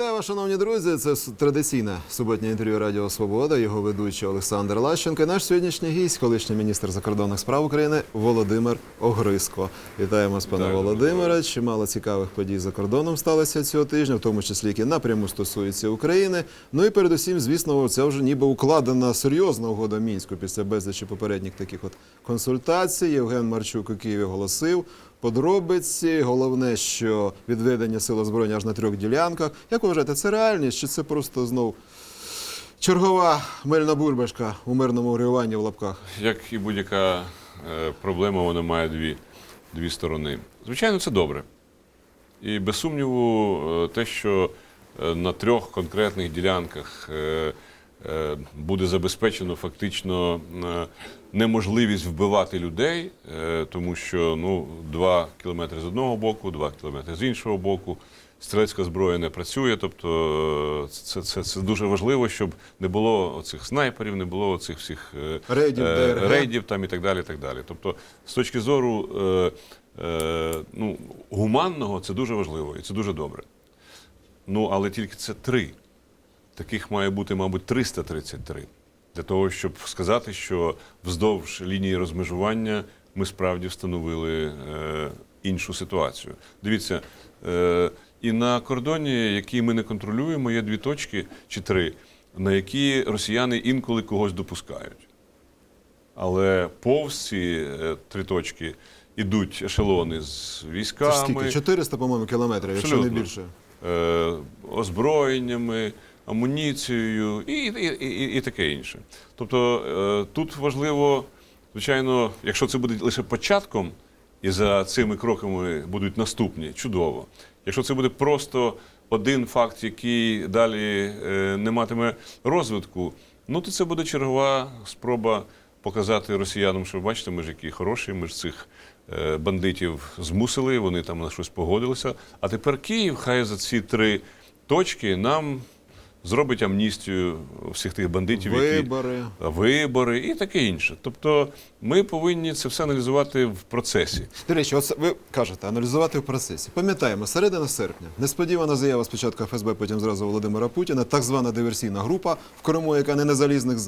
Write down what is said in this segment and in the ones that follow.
Вітаю вас, шановні друзі. Це традиційне суботнє інтерв'ю Радіо Свобода. Його ведучий Олександр Лащенко. І наш сьогоднішній гість, колишній міністр закордонних справ України Володимир Огриско. Вітаємо з пане Володимире. Чимало цікавих подій за кордоном сталося цього тижня, в тому числі які напряму стосуються України. Ну і передусім, звісно, це вже ніби укладена серйозна угода мінську після безлічі попередніх таких от консультацій. Євген Марчук у Києві оголосив. Подробиці, головне, що відведення сил озброєння аж на трьох ділянках. Як вважаєте, це реальність, чи це просто знов чергова мильна бульбашка у мирному урегуванні в лапках? Як і будь-яка е, проблема, вона має дві, дві сторони. Звичайно, це добре. І без сумніву, е, те, що е, на трьох конкретних ділянках буде забезпечено фактично е, неможливість вбивати людей, е, тому що ну, два кілометри з одного боку, два кілометри з іншого боку. Стрілецька зброя не працює, тобто е, це, це, це дуже важливо, щоб не було оцих снайперів, не було оцих всіх е, Рейдів, е, рейдів там і так далі. так далі. Тобто, з точки зору е, е, ну, гуманного, це дуже важливо і це дуже добре. Ну, але тільки це три. Таких має бути, мабуть, 333. Для того, щоб сказати, що вздовж лінії розмежування ми справді встановили е, іншу ситуацію. Дивіться, е, і на кордоні, який ми не контролюємо, є дві точки чи три, на які росіяни інколи когось допускають. Але повз ці е, три точки ідуть ешелони з Це ж скільки? 400, по-моєму, кілометрів, якщо не Абсолютно. більше. е, озброєннями, амуніцією і, і, і, і таке інше. Тобто е, тут важливо, звичайно, якщо це буде лише початком, і за цими кроками будуть наступні, чудово. Якщо це буде просто один факт, який далі е, не матиме розвитку, ну то це буде чергова спроба показати росіянам, що бачите, ми ж які хороші, ми ж цих е, бандитів змусили, вони там на щось погодилися. А тепер Київ хай за ці три точки нам зробить амністію всіх тих бандитів, які Вибори. вибори і таке інше. Тобто ми повинні це все аналізувати в процесі. До речі, от ви кажете, аналізувати в процесі. Пам'ятаємо, середина серпня. Несподівана заява спочатку ФСБ, потім зразу Володимира Путіна, так звана диверсійна група в Криму, яка не на залізних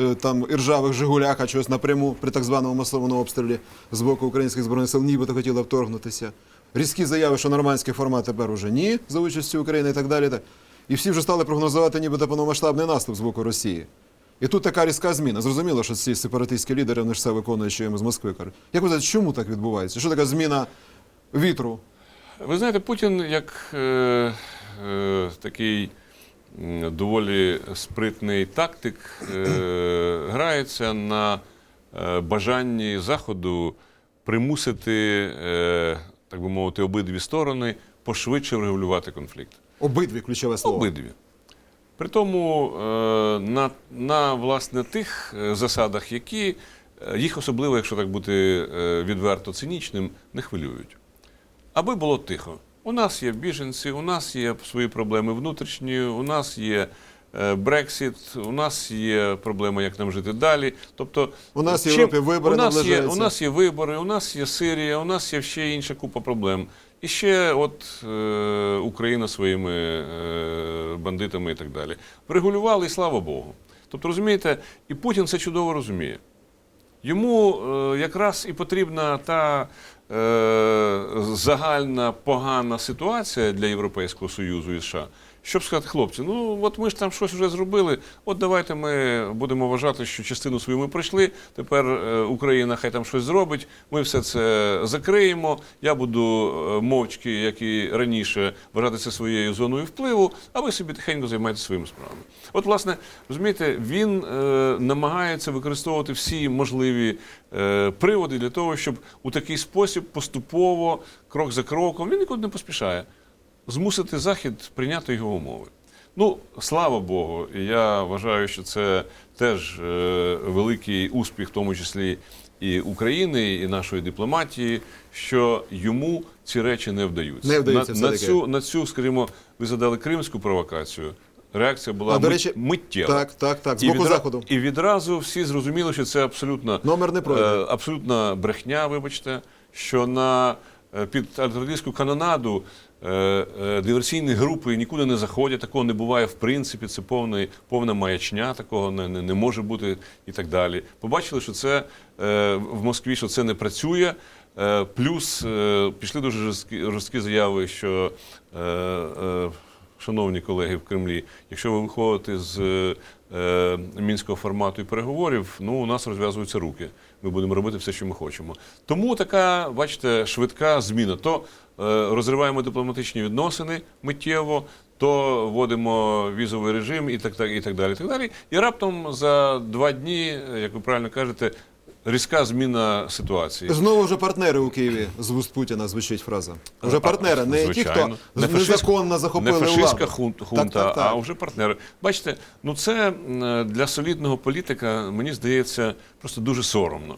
е, там іржавих Жигулях, а чогось напряму при так званому масовому обстрілі з боку українських збройних сил, нібито хотіла вторгнутися. Різкі заяви, що нормандський формат тепер уже ні, за участю України і так далі. І всі вже стали прогнозувати нібито повномасштабний наступ з боку Росії. І тут така різка зміна. Зрозуміло, що ці сепаратистські лідери вони ж все виконують, що їм з Москви кажуть. Як ви знаєте, чому так відбувається? Що така зміна вітру? Ви знаєте, Путін як е, е, такий доволі спритний тактик е, грається на е, бажанні Заходу примусити, е, так би мовити, обидві сторони пошвидше врегулювати конфлікт. Обидві ключове слово. Обидві. При тому е, на, на власне тих е, засадах, які е, їх особливо, якщо так бути відверто цинічним, не хвилюють. Аби було тихо. У нас є біженці, у нас є свої проблеми внутрішні, у нас є Брексіт, у нас є проблема, як нам жити далі. Тобто, У нас в чим- Європі вибори у нас, є, у нас є вибори, у нас є Сирія, у нас є ще інша купа проблем. І ще от е, Україна своїми е, бандитами і так далі. Врегулювали, і слава Богу. Тобто, розумієте, і Путін це чудово розуміє. Йому е, якраз і потрібна та е, загальна погана ситуація для Європейського Союзу і США, щоб сказати, хлопці, ну от ми ж там щось вже зробили. От давайте ми будемо вважати, що частину свою ми пройшли. Тепер е, Україна хай там щось зробить. Ми все це закриємо. Я буду е, мовчки, як і раніше, вважатися своєю зоною впливу, а ви собі тихенько займайтеся своїми справами. От, власне, розумієте, він е, намагається використовувати всі можливі е, приводи для того, щоб у такий спосіб поступово, крок за кроком, він нікуди не поспішає, змусити Захід прийняти його умови. Ну, слава Богу, я вважаю, що це теж е, великий успіх, в тому числі і України, і нашої дипломатії, що йому ці речі не вдаються. Не вдаються на, на, цю, на цю, скажімо, ви задали кримську провокацію. Реакція була А, до речі, миттєва. Так, так, так. З І боку відра- заходу. І відразу всі зрозуміли, що це абсолютно, Номер не е, абсолютна брехня, вибачте, що на під артилерійську канонаду е, е, диверсійні групи нікуди не заходять, такого не буває в принципі. Це повна, повна маячня, такого не, не, не може бути і так далі. Побачили, що це е, в Москві, що це не працює. Е, Плюс е, пішли дуже жорсткі, жорсткі заяви, що е, е, шановні колеги в Кремлі, якщо ви виходите з е, мінського формату і переговорів, ну у нас розв'язуються руки. Ми будемо робити все, що ми хочемо. Тому така, бачите, швидка зміна. То е, розриваємо дипломатичні відносини миттєво, то вводимо візовий режим і так, так, і так далі. І так далі. І раптом за два дні, як ви правильно кажете, різка зміна ситуації. Знову вже партнери у Києві з вуст Путіна звучить фраза. Вже партнери, не ті, хто Не незаконно захопили не фашистська владу. хунта, Так, так, так. а вже партнери. Бачите, ну це для солідного політика, мені здається, просто дуже соромно.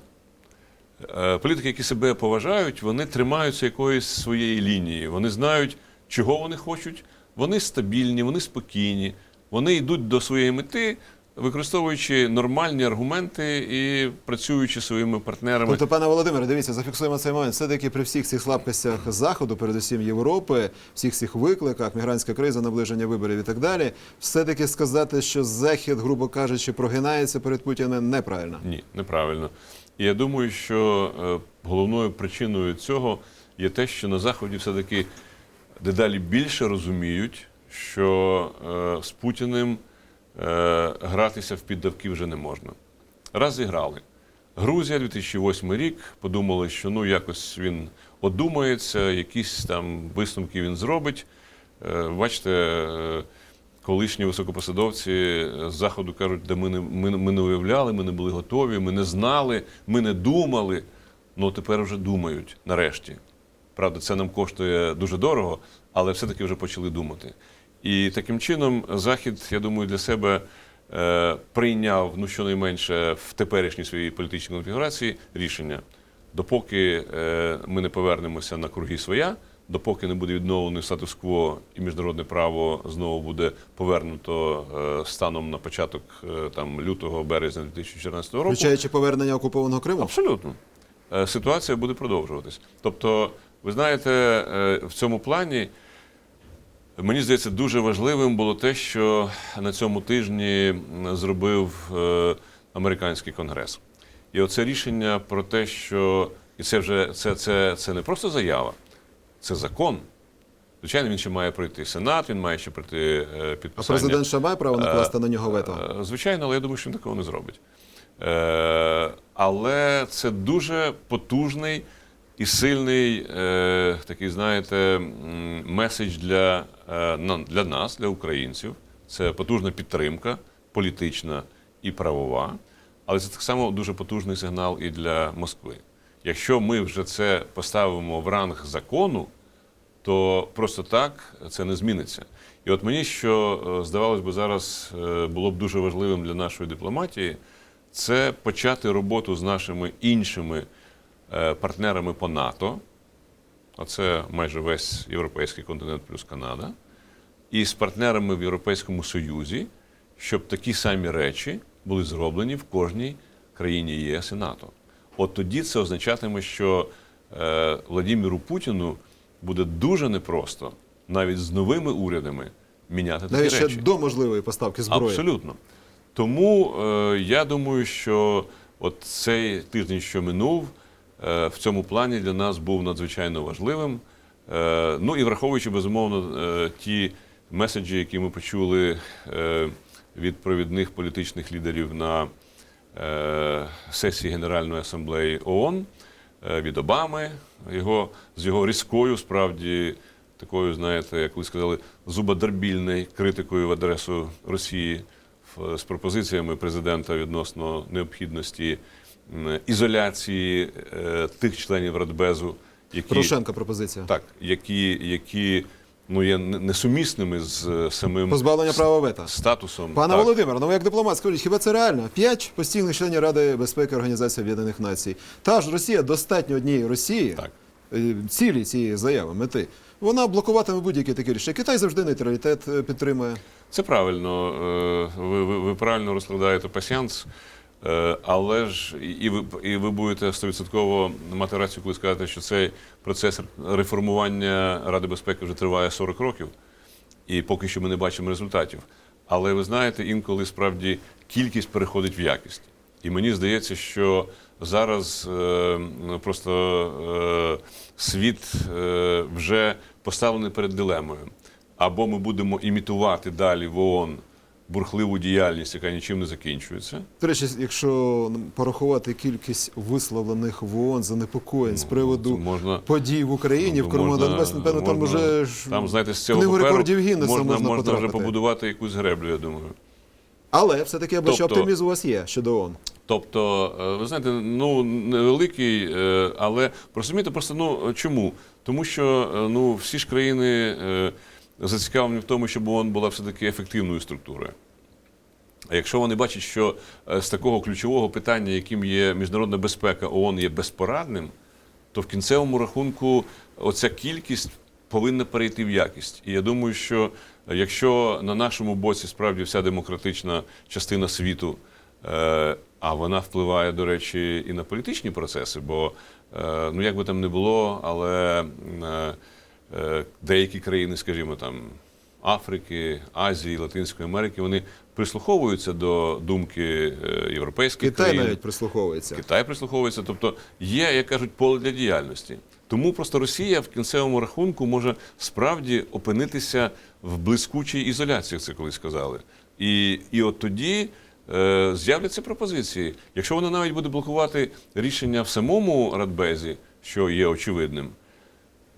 Е, Політики, які себе поважають, вони тримаються якоїсь своєї лінії. Вони знають, чого вони хочуть. Вони стабільні, вони спокійні, вони йдуть до своєї мети, використовуючи нормальні аргументи і працюючи своїми партнерами. Тобто, пане Володимире, дивіться, зафіксуємо цей момент. Все-таки при всіх цих слабкостях Заходу, передусім Європи, всіх цих викликах, мігрантська криза, наближення виборів і так далі, все-таки сказати, що Захід, грубо кажучи, прогинається перед Путіним неправильно. Ні, неправильно. І я думаю, що е, головною причиною цього є те, що на Заході все-таки дедалі більше розуміють, що е, з Путіним гратися в піддавки вже не можна. Раз зіграли. Грузія, 2008 рік, подумали, що ну якось він одумається, якісь там висновки він зробить. Е, Бачите, е, колишні високопосадовці з заходу кажуть, де ми не, ми, ми не уявляли, ми не були готові, ми не знали, ми не думали. Ну тепер вже думають нарешті. Правда, це нам коштує дуже дорого, але все-таки вже почали думати. І таким чином Захід, я думаю, для себе е, прийняв ну щонайменше в теперішній своїй політичній конфігурації рішення. Допоки е, ми не повернемося на круги своя, допоки не буде відновлений статус-кво і міжнародне право знову буде повернуто е, станом на початок там лютого березня 2014 року. Включаючи повернення окупованого Криму. Абсолютно. Ситуація буде продовжуватись. Тобто, ви знаєте, в цьому плані мені здається, дуже важливим було те, що на цьому тижні зробив е, американський конгрес. І оце рішення про те, що і це вже це, це, це не просто заява, це закон. Звичайно, він ще має пройти Сенат, він має ще пройти е, А підписання. президент ще має право накласти на нього вето. Е, Звичайно, але я думаю, що він такого не зробить. Е, Але це дуже потужний і сильний е, такий, знаєте, меседж для, е, для нас, для українців. Це потужна підтримка політична і правова. Але це так само дуже потужний сигнал і для Москви. Якщо ми вже це поставимо в ранг закону, то просто так це не зміниться. І от мені що е, здавалось би зараз е, було б дуже важливим для нашої дипломатії, це почати роботу з нашими іншими партнерами по НАТО. А це майже весь європейський континент плюс Канада, і з партнерами в Європейському Союзі, щоб такі самі речі були зроблені в кожній країні ЄС і НАТО. От тоді це означатиме, що е, Владимиру Путіну буде дуже непросто навіть з новими урядами міняти такі Навіть ще до можливої поставки зброї. Абсолютно. Тому е, я думаю, що от цей тиждень, що минув, е, в цьому плані для нас був надзвичайно важливим. Е, ну і враховуючи безумовно е, ті меседжі, які ми почули е, від провідних політичних лідерів на е, сесії Генеральної асамблеї ООН е, від Обами, його з його різкою, справді такою, знаєте, як ви сказали, зубодербільною критикою в адресу Росії з пропозиціями президента відносно необхідності ізоляції е, тих членів Радбезу, які Порошенка пропозиція. так, які, які ну є несумісними з е, самим Позбавлення права вето. статусом. Пане. Володимир, ну ви як дипломат, скажіть, хіба це реально? П'ять постійних членів Ради безпеки Організації Об'єднаних Націй. Та ж Росія достатньо однієї Росії, Так. е, цілі цієї заяви, мети. Вона блокуватиме будь-які такі рішення. Китай завжди нейтралітет підтримує. Це правильно. Ви, ви, ви правильно розкладаєте пасіанс. Е, Але ж і- ви, і ви будете стовідсотково мати рацію, коли скажете, що цей процес реформування Ради безпеки вже триває 40 років, і поки що ми не бачимо результатів. Але ви знаєте, інколи справді кількість переходить в якість. І мені здається, що зараз е, просто е, світ е, вже поставлений перед дилемою. Або ми будемо імітувати далі в ООН бурхливу діяльність, яка нічим не закінчується. До речі, якщо порахувати кількість висловлених в ООН занепокоєнь з приводу Ну, можна подій в Україні, в Ну, Криму можна- Донбасі, напевно, там ж там, знаєте, з цього книгу паперу рекордів Гіннеса можна, можна, можна вже побудувати якусь греблю, я думаю. Але все-таки обличчя Тобто- оптимізму у вас є щодо ООН. Тобто, е, ви знаєте, ну невеликий, е, але розумієте, просто ну чому? Тому що е, ну всі ж країни зацікавлені в тому, щоб ООН була все-таки ефективною структурою. А якщо вони бачать, що е, з такого ключового питання, яким є міжнародна безпека, ООН є безпорадним, то в кінцевому рахунку оця кількість повинна перейти в якість. І я думаю, що е, якщо на нашому боці справді вся демократична частина світу, е, а вона впливає, до речі, і на політичні процеси, бо ну як би там не було, але деякі країни, скажімо там. Африки, Азії, Латинської Америки, вони прислуховуються до думки е, європейських Китай країн. навіть прислуховується. Китай прислуховується. Тобто є, як кажуть, поле для діяльності. Тому просто Росія в кінцевому рахунку може справді опинитися в блискучій ізоляції, як це колись сказали. І, і от тоді е, з'являться пропозиції. Якщо вона навіть буде блокувати рішення в самому Радбезі, що є очевидним,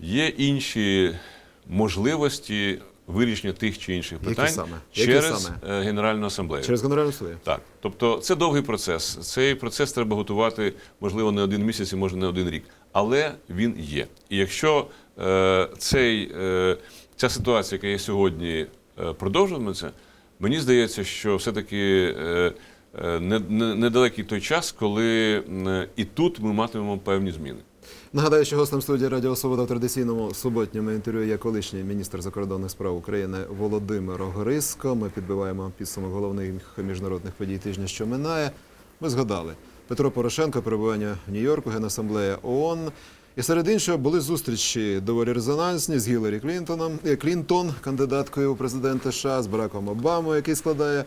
є інші можливості вирішення тих чи інших Які питань саме? Які через саме? е, Генеральну асамблею. Через Генеральну асамблею. Так, тобто це довгий процес. Цей процес треба готувати, можливо, не один місяць, і може не один рік, але він є. І якщо е, цей, е, ця ситуація, яка є сьогодні, е, продовжуватиметься, мені здається, що все-таки е, е, не- не- недалекий той час, коли і тут ми матимемо певні зміни. Нагадаю, що гостем студії Радіо Свобода в традиційному суботньому інтерв'ю є колишній міністр закордонних справ України Володимир Огриско. Ми підбиваємо підсумок головних міжнародних подій тижня, що минає. Ми згадали Петро Порошенко, перебування в Нью-Йорку, Генасамблея ООН. І серед іншого були зустрічі доволі резонансні з Гіларі Клінтоном, е, Клінтон, кандидаткою у президенти США, з Бараком Обамою, який складає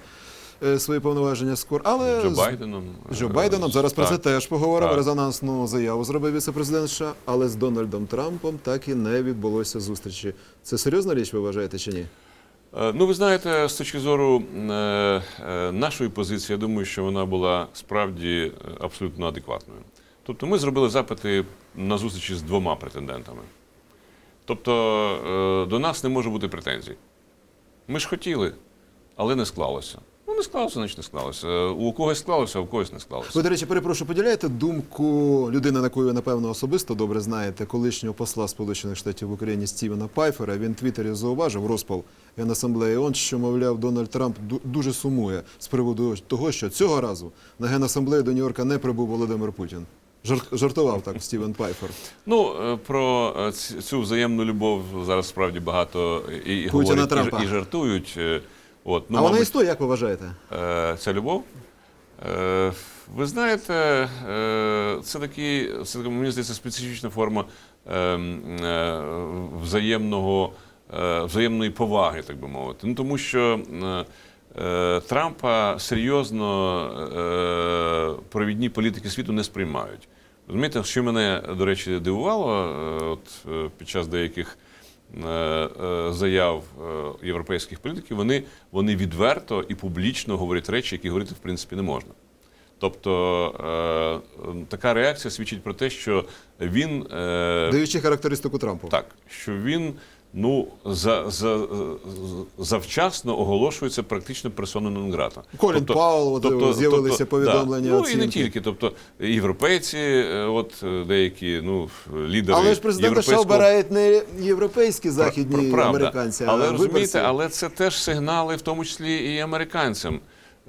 е, свої повноваження скоро. Але Джо з- Байденом. Джо е, Байденом. Зараз про це так. теж поговоримо. Так. Резонансну заяву зробив віце-президент США, але з Дональдом Трампом так і не відбулося зустрічі. Це серйозна річ, ви вважаєте чи ні? Е, Ну, ви знаєте, з точки зору е, е, нашої позиції, я думаю, що вона була справді е, абсолютно адекватною. Тобто ми зробили запити на зустрічі з двома претендентами. Тобто е, до нас не може бути претензій. Ми ж хотіли, але не склалося. Ну, не склалося, значить не склалося. Е, У когось склалося, а у когось не склалося. Ви, до речі, перепрошую, поділяєте думку людини, на яку ви, напевно, особисто добре знаєте, колишнього посла Сполучених Штатів в Україні Стівена Пайфера. Він в Твіттері зауважив розпал Генасамблеї ООН, що, мовляв, Дональд Трамп ду- дуже сумує з приводу того, що цього разу на Генасамблею до Нью-Йорка не прибув Володимир Путін. Жарт- Жартував так Стівен Пайфер. Ну, е, про е, цю взаємну любов зараз справді багато і, і Путіна, говорять, Трампа. і жартують. От, ну, а вона мабуть, існує, як ви вважаєте? Е, Ця любов. Е, Ви знаєте, е, це такий, це така, мені здається, специфічна форма е, е, взаємного, е, взаємної поваги, так би мовити. Ну, тому що е, е, Трампа серйозно е, провідні політики світу не сприймають. Розумієте, що мене, до речі, дивувало е, от, е, під час деяких заяв е, європейських політиків, вони, вони відверто і публічно говорять речі, які говорити в принципі не можна. Тобто е, е, така реакція свідчить про те, що він е, Даючи характеристику Трампу. так, що він ну за, за, завчасно оголошується практично персона нон грата. Колін Пауелл, от, з'явилися повідомлення, Да. Ну і не тільки. Тобто європейці, е, от е, деякі ну лідери Але ж президента європейського- обирають не європейські західні Пр- правда. американці, а але виборці. розумієте, але це теж сигнали, в тому числі і американцям.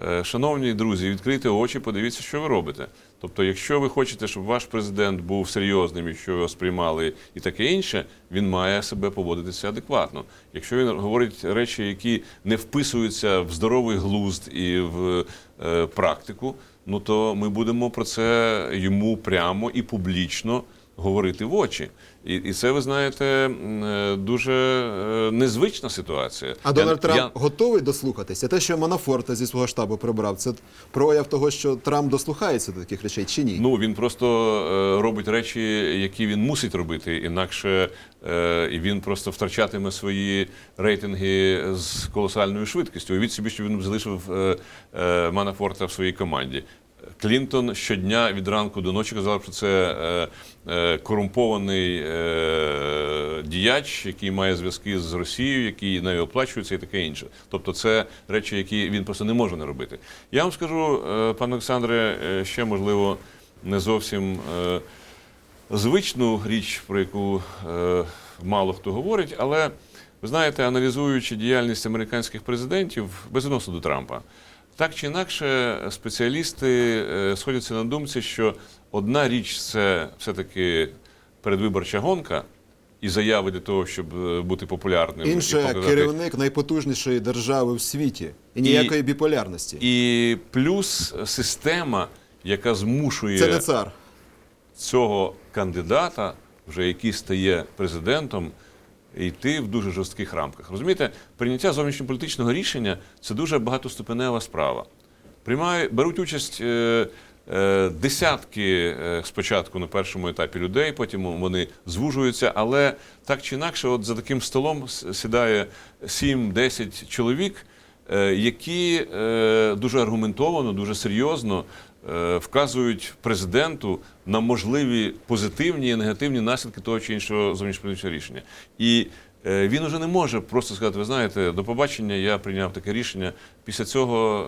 Е, Шановні друзі, відкрийте очі, подивіться, що ви робите. Тобто, якщо ви хочете, щоб ваш президент був серйозним, якщо його сприймали і таке інше, він має себе поводитися адекватно. Якщо він говорить речі, які не вписуються в здоровий глузд і в е, практику, ну то ми будемо про це йому прямо і публічно говорити в очі. І, і це, ви знаєте, е, дуже е, незвична ситуація. А Я- Дональд Трамп я- готовий дослухатися. Те, що Манафорта зі свого штабу прибрав, це прояв того, що Трамп дослухається до таких речей чи ні? Ну він просто е, робить речі, які він мусить робити, інакше і він просто втрачатиме свої рейтинги з колосальною швидкістю. Уявіть собі, що він залишив Манафорта в своїй команді. Клінтон щодня від ранку до ночі казав, що це е, е, корумпований е, діяч, який має зв'язки з Росією, який нею оплачується і таке інше. Тобто, це речі, які він просто не може не робити. Я вам скажу, пане Олександре, ще можливо не зовсім звичну річ, про яку мало хто говорить, але ви знаєте, аналізуючи діяльність американських президентів безвідносно до Трампа, так чи інакше, спеціалісти е, сходяться на думці, що одна річ це все-таки передвиборча гонка. І заяви для того, щоб е, бути популярним, і Інше керівник найпотужнішої держави в світі і ніякої біполярності. і плюс система, яка змушує Це не цар. цього кандидата, вже який стає президентом, йти в дуже жорстких рамках. Розумієте, прийняття зовнішньополітичного рішення це дуже багатоступенева справа. Приймає, беруть участь е, е, десятки е, спочатку на першому етапі людей, потім вони звужуються, але так чи інакше, от за таким столом сідає 7-10 чоловік, е, які дуже аргументовано, дуже серйозно вказують президенту на можливі позитивні і негативні наслідки того чи іншого зовнішньополітичного рішення. І е, він уже не може просто сказати: ви знаєте, до побачення я прийняв таке рішення. Після цього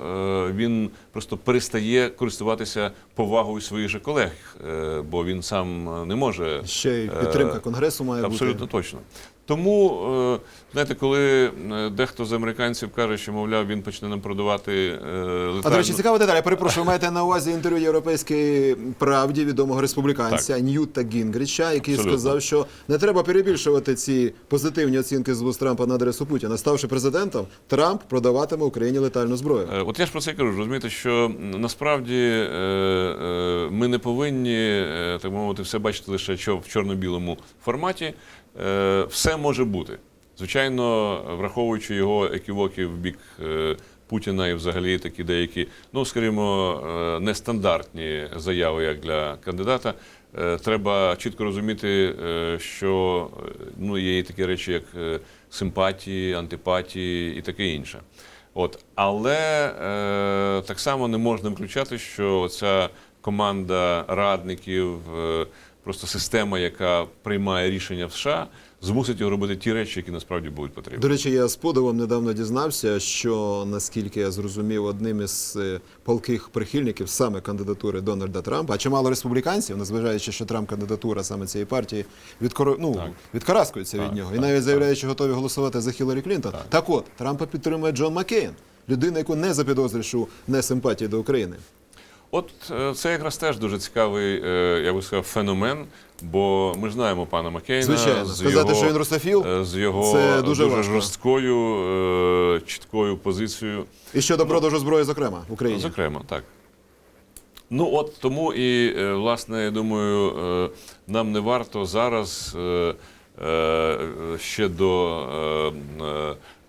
е, він просто перестає користуватися повагою своїх же колег, е, бо він сам не може Ще й підтримка Е, конгресу має Абсолютно бути. точно. Тому, е, знаєте, коли е, дехто з американців каже, що, мовляв, він почне нам продавати е, А летальну... до речі, цікава деталь. Я перепрошую, ви маєте на увазі інтерв'ю європейській правді відомого республіканця Ньюта Гінгріча, який Абсолютно. сказав, що не треба перебільшувати ці позитивні оцінки з вуст Трампа на адресу Путіна. Ставши президентом, Трамп продаватиме Україні летальну зброю. Е, От я ж про це кажу. Розумієте, що насправді ми не повинні, так мовити, все бачити лише в чорно-білому форматі. Е, Все може бути. Звичайно, враховуючи його еківоки в бік е, Путіна і взагалі такі деякі, ну скажімо, е, нестандартні заяви як для кандидата. Треба чітко розуміти, що ну, є і такі речі, як симпатії, антипатії і таке інше. От, але е, так само не можна виключати, що ця команда радників, просто система, яка приймає рішення в США, змусить його робити ті речі, які насправді будуть потрібні. До речі, я з подивом недавно дізнався, що наскільки я зрозумів, одним із е, палких прихильників саме кандидатури Дональда Трампа, а чимало республіканців, незважаючи, що Трамп кандидатура саме цієї партії, відкоро... ну, Так. відкараскується від Так, нього. І навіть так. заявляє, що готові голосувати за Хіларі Клінтон. Так. от, Трампа підтримує Джон Маккейн, людина, яку не запідозриш у несимпатії до України. От е, це якраз теж дуже цікавий, е, я би сказав, феномен, бо ми ж знаємо пана Маккейна. Звичайно, з сказати, його, що він русофіл, е, з його це дуже важко. жорсткою, чіткою позицією. І щодо продажу зброї, зокрема, в Україні. Зокрема, так. Ну от тому і, власне, я думаю, нам не варто зараз ще до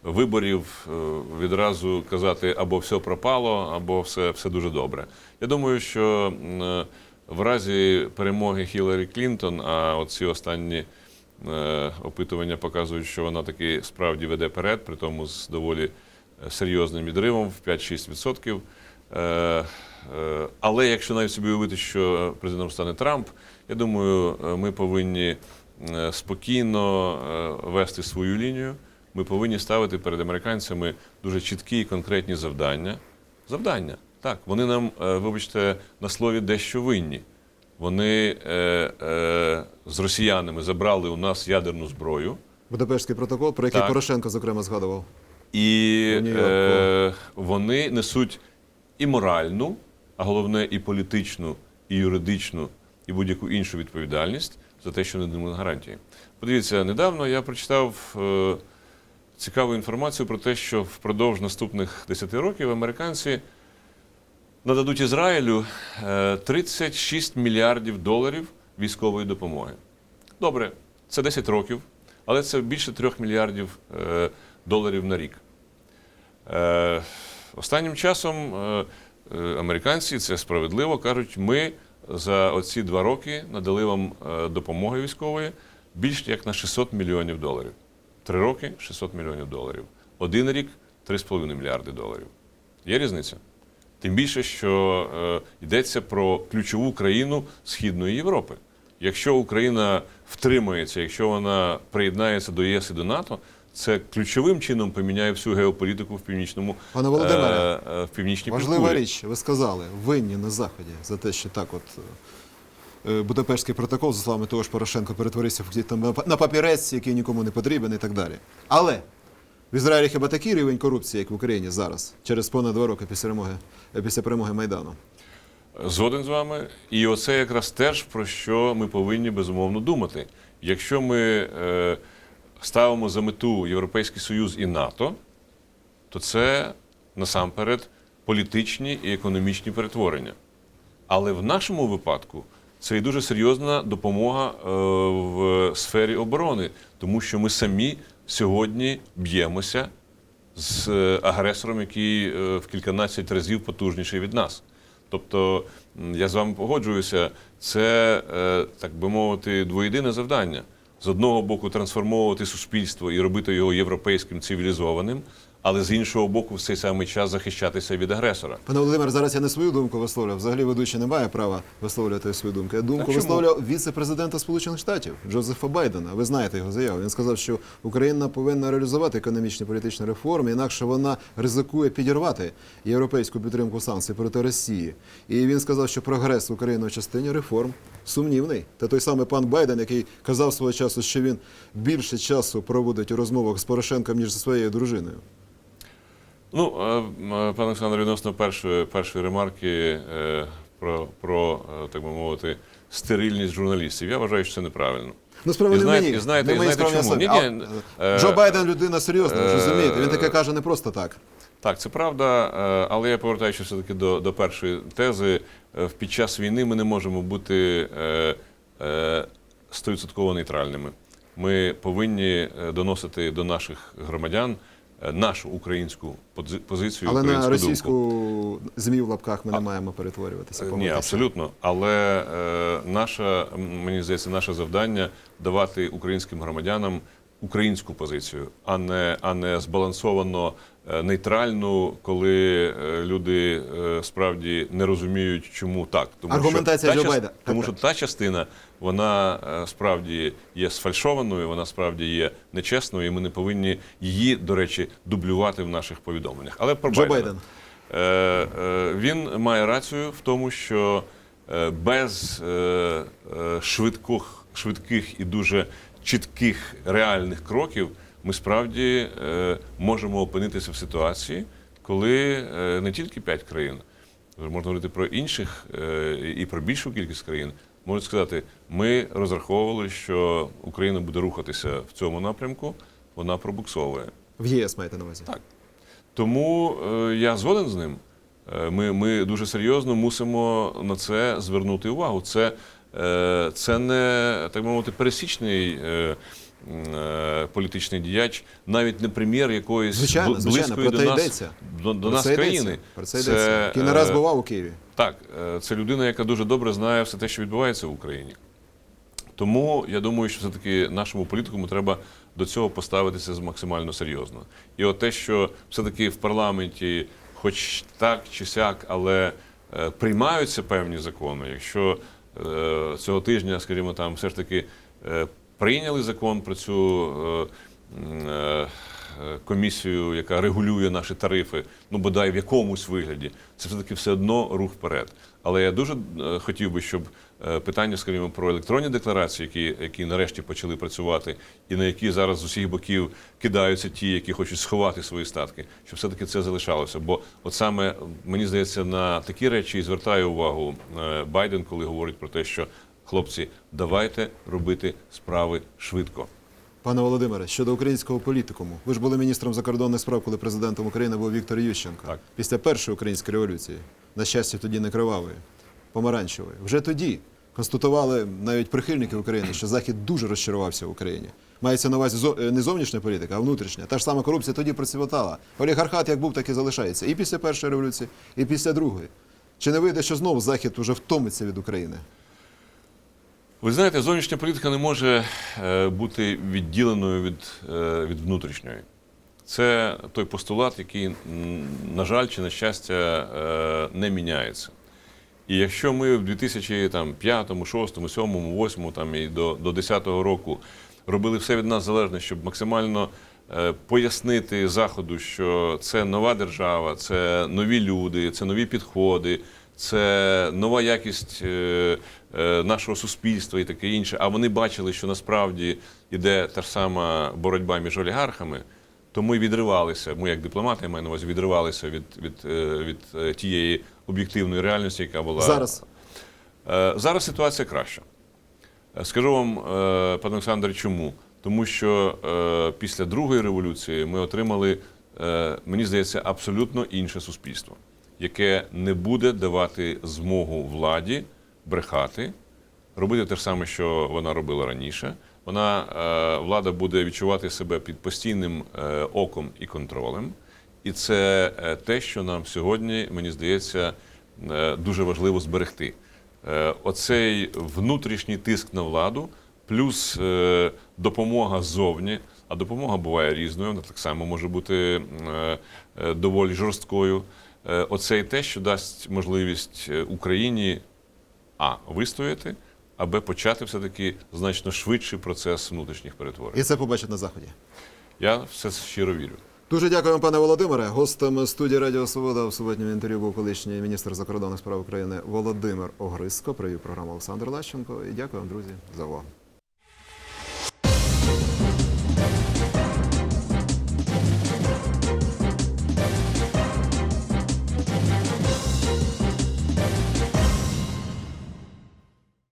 виборів е, відразу казати або все пропало, або все, все дуже добре. Я думаю, що е, в разі перемоги Хіларі Клінтон, а от ці останні е, опитування показують, що вона таки справді веде перед, при тому з доволі серйозним відривом в 5-6%. Е, е, Але якщо навіть собі уявити, що президентом стане Трамп, я думаю, ми повинні спокійно вести свою лінію. Ми повинні ставити перед американцями дуже чіткі і конкретні завдання. Завдання. Так, вони нам, е, вибачте, на слові дещо винні. Вони е, е, з росіянами забрали у нас ядерну зброю. Будапештський протокол, про який Так. Порошенко, зокрема, згадував. І е, вони несуть і моральну, а головне, і політичну і юридичну, і будь-яку іншу відповідальність за те, що не гарантії. Подивіться, недавно я прочитав е, цікаву інформацію про те, що впродовж наступних 10 років американці нададуть Ізраїлю е, 36 мільярдів доларів військової допомоги. Добре, це 10 років, але це більше 3 мільярдів е, доларів на рік. Е, Останнім часом е, е, американці, це справедливо, кажуть, ми за оці два роки надали вам е, допомоги військової більш як на 600 мільйонів доларів. Три роки 600 мільйонів доларів. Один рік 3,5 мільярди доларів. Є різниця? Тим більше, що е, йдеться про ключову країну Східної Європи. Якщо Україна втримається, якщо вона приєднається до ЄС і до НАТО, це ключовим чином поміняє всю геополітику в північному Пане Володимире, е, е, в північній Важлива півкулі. річ, ви сказали, винні на Заході за те, що так от е, Будапештський протокол, за словами того ж Порошенко, перетворився на папірець, який нікому не потрібен і так далі. Але в Ізраїлі хіба такий рівень корупції, як в Україні зараз, через понад два роки після перемоги, е, після перемоги Майдану. Згоден з вами. І оце якраз теж про що ми повинні безумовно думати. Якщо ми е, ставимо за мету Європейський Союз і НАТО, то це насамперед політичні і економічні перетворення. Але в нашому випадку це і дуже серйозна допомога е, в сфері оборони, тому що ми самі сьогодні б'ємося з е, агресором, який е, в кільканадцять разів потужніший від нас. Тобто, я з вами погоджуюся, це, так би мовити, двоєдине завдання. З одного боку, трансформовувати суспільство і робити його європейським цивілізованим, але з іншого боку, в цей самий час захищатися від агресора. Пане Володимир, зараз я не свою думку висловлював. Взагалі ведучий не має права висловлювати свою думку. Я думку чому? висловлював віце-президента Сполучених Штатів Джозефа Байдена. Ви знаєте його заяву. Він сказав, що Україна повинна реалізувати економічні політичні реформи, інакше вона ризикує підірвати європейську підтримку санкцій проти Росії. І він сказав, що прогрес України у частині реформ сумнівний. Та той самий пан Байден, який казав свого часу, що він більше часу проводить у розмовах з Порошенком ніж зі своєю дружиною. Ну, е, пане Олександр, відносно першої, першої ремарки е, про, про е, так би мовити, стерильність журналістів. Я вважаю, що це неправильно. Ну, справа І не мені. і знаєте- не і знаєте чому? Ні, ні, А, е, Джо Байден людина серйозна, ви е, розумієте. Він таке каже не просто так. Так, це правда, е, але я повертаючись все-таки до, до першої тези. Е, Під час війни ми не можемо бути е, е, стовідсотково нейтральними. Ми повинні е, доносити до наших громадян е, нашу українську пози- позицію, Але на російську думку. змі в лапках ми не маємо перетворюватися. Е, Ні, абсолютно. Але е, наша, мені здається, наше завдання давати українським громадянам українську позицію, а не, а не збалансовано е, нейтральну, коли е, люди е, справді не розуміють, чому так. Тому Аргументація що та част- Байдена. Тому Так, що та частина вона е, справді є сфальшованою, вона справді є нечесною, і ми не повинні її, до речі, дублювати в наших повідомленнях. Але про Джо Байдена. Байден. Е, е, Він має рацію в тому, що е, без е, е, швидких, швидких і дуже чітких реальних кроків ми справді е, можемо опинитися в ситуації, коли е, не тільки п'ять країн, можна говорити про інших е, і про більшу кількість країн, можуть сказати, ми розраховували, що Україна буде рухатися в цьому напрямку, вона пробуксовує. В ЄС маєте на увазі. Так. Тому е, я згоден з ним. Е, Ми, ми дуже серйозно мусимо на це звернути увагу. Це, е, це не так би мовити пересічний е, політичний діяч, навіть не прем'єр якоїсь Звичайно, бл- звичайно, близької про до нас, йдеться. до, до нас країни. Про це йдеться. Який не е, раз бував у Києві. так, е, це людина, яка дуже добре знає все те, що відбувається в Україні. Тому я думаю, що все-таки нашому політикуму треба до цього поставитися максимально серйозно. І от те, що все-таки в парламенті, хоч так чи сяк, але е, приймаються певні закони, якщо е, цього тижня, скажімо, там все ж таки е, прийняли закон про цю е, е, комісію, яка регулює наші тарифи, ну бодай в якомусь вигляді, це все таки все одно рух вперед. Але я дуже е, хотів би, щоб питання, скажімо, про електронні декларації, які, які нарешті почали працювати, і на які зараз з усіх боків кидаються ті, які хочуть сховати свої статки, щоб все-таки це залишалося. Бо от саме мені здається, на такі речі і звертає увагу Байден, коли говорить про те, що хлопці, давайте робити справи швидко. Пане Володимире, щодо українського політикуму, ви ж були міністром закордонних справ, коли президентом України був Віктор Ющенко. Так. Після першої української революції, на щастя, тоді не кривавої, помаранчевої. Вже тоді констатували навіть прихильники України, що Захід дуже розчарувався в Україні. Мається на увазі не зовнішня політика, а внутрішня. Та ж сама корупція тоді процвітала. Олігархат як був, так і залишається. І після першої революції, і після другої. Чи не вийде, що знову Захід уже втомиться від України? Ви знаєте, зовнішня політика не може е, бути відділеною від, е, від внутрішньої. Це той постулат, який, на жаль, чи на щастя, е, не міняється. І якщо ми в 2005, 2006, 2007, 2008 там, і до, до 2010 року робили все від нас залежне, щоб максимально пояснити Заходу, що це нова держава, це нові люди, це нові підходи, це нова якість е, е, нашого суспільства і таке інше. А вони бачили, що насправді йде та ж сама боротьба між олігархами, то ми відривалися. Ми, як дипломати, я маю на увазі, відривалися від, від, е, від тієї об'єктивної реальності, яка була Зараз Зараз ситуація краща. Скажу вам, пане Олександре, чому? Тому що е, після другої революції ми отримали, е, мені здається, абсолютно інше суспільство, яке не буде давати змогу владі брехати, робити те ж саме, що вона робила раніше. Вона е, влада буде відчувати себе під постійним е, оком і контролем. І це е, те, що нам сьогодні, мені здається, дуже важливо зберегти. Оцей внутрішній тиск на владу, плюс допомога ззовні. А допомога буває різною, вона так само може бути доволі жорсткою. Е, Оце і те, що дасть можливість е, Україні а вистояти, а Б почати все-таки значно швидший процес внутрішніх перетворень. і це побачать на заході. Я все щиро вірю. Дуже дякуємо, пане Володимире. Гостем студії Радіо Свобода в суботньому інтерв'ю був колишній міністр закордонних справ України Володимир Огриско. Провів програму Олександр Лащенко. І дякую вам, друзі, за увагу.